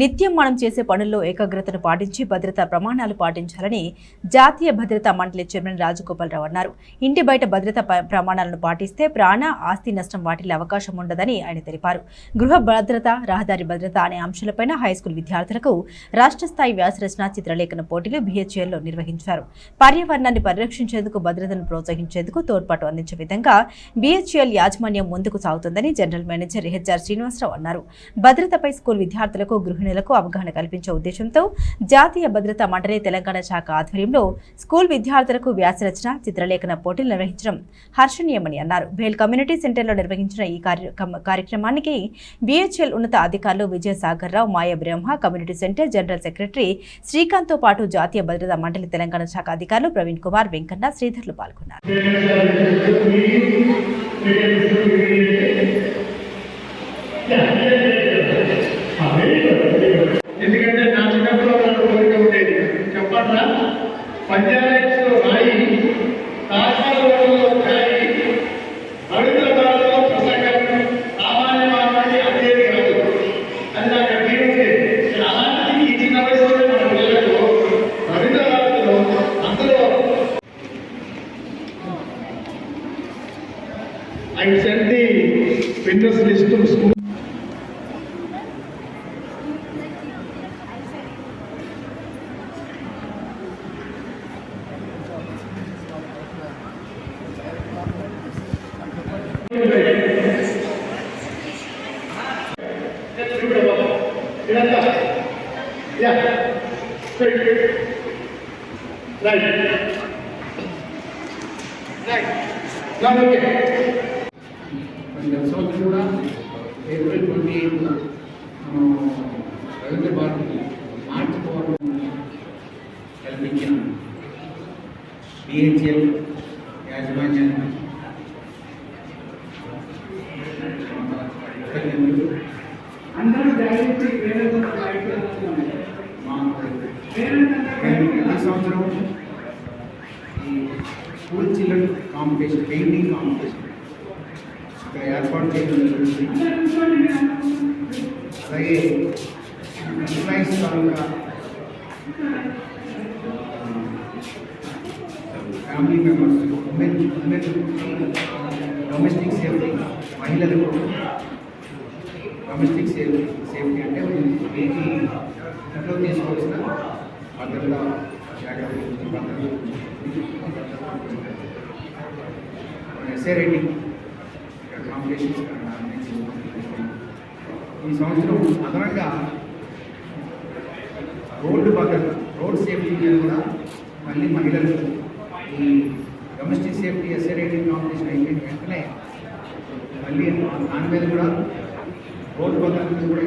నిత్యం మనం చేసే పనుల్లో ఏకాగ్రతను పాటించి భద్రతా ప్రమాణాలు పాటించాలని జాతీయ భద్రతా మండలి చైర్మన్ రాజగోపాలరావు అన్నారు. ఇంటి బయట భద్రతా ప్రమాణాలను పాటిస్తే ప్రాణ ఆస్తి నష్టం వాటిల్లే అవకాశం ఉండదని ఆయన తెలిపారు. గృహ భద్రత రహదారి భద్రత అనే అంశాలపైన హైస్కూల్ విద్యార్థులకు రాష్ట్ర స్థాయి వ్యాసరచన చిత్రలేఖన పోటీలు బిహెచ్ఎల్లో నిర్వహించారు. పర్యావరణాన్ని పరిరక్షించేందుకు భద్రతను ప్రోత్సహించేందుకు తోడ్పాటు అందించే విధంగా బిహెచ్ఎల్ యాజమాన్యం ముందుకు సాగుతుందని జనరల్ మేనేజర్ హెచ్ఆర్ శ్రీనివాసరావు అన్నారు. భద్రతపై స్కూల్ విద్యార్థులకు గృహ గర్భిణులకు అవగాహన కల్పించే ఉద్దేశంతో జాతీయ భద్రతా మండలి తెలంగాణ శాఖ ఆధ్వర్యంలో స్కూల్ విద్యార్థులకు వ్యాసరచన చిత్రలేఖన పోటీలు నిర్వహించడం హర్షణీయమని అన్నారు. భేల్ కమ్యూనిటీ సెంటర్లో నిర్వహించిన ఈ కార్యక్రమానికి బిహెచ్ఎల్ ఉన్నత అధికారులు Vijayasagar Rao Maya Brahma community centre general secretary శ్రీకాంత్తో పాటు జాతీయ భద్రతా మండలి తెలంగాణ శాఖ అధికారులు ప్రవీణ్ కుమార్ వెంకన్న శ్రీధర్లు పాల్గొన్నారు. పంచాయతీలో రాయి కాశాలలో రాయి అడుగుల బాలలో ప్రసంగం. సామాన్య మానవాడి అదేది కాదు. అది నాకు అలాంటిది ఈ చిన్న వయసులో మన పిల్లలకు అడుగుల అందులో I sent the to school. Yeah. Straight. Right. Right. Now, okay. And సంవత్సరం కూడా April twenty eight Ravindra March కల్పించిన బిహెచ్ఎల్ యాజమాన్యాన్ని సంవత్సరం ఈ school children competition painting competition ఇక్కడ ఏర్పాటు చేయడం జరుగుతుంది అలాగే ఎంప్లాయీస్ తాలూకా family members women women domestic safety మహిళలకు డొమెస్టిక్ సేఫ్టీ సేఫ్టీ అంటే వీటి ఇంట్లో తీసుకోవాల్సిన భద్రత ఎస్ఏ రైటింగ్ ఇక్కడ కాంపిటీషన్స్ ఈ సంవత్సరం అదనంగా రోడ్డు భద్రత రోడ్ సేఫ్టీ మీద కూడా మళ్ళీ మహిళలు ఈ domestic safety essay writing competition అయిపోయిన వెంటనే మళ్ళీ దాని మీద కూడా రోడ్డు భద్రత కూడా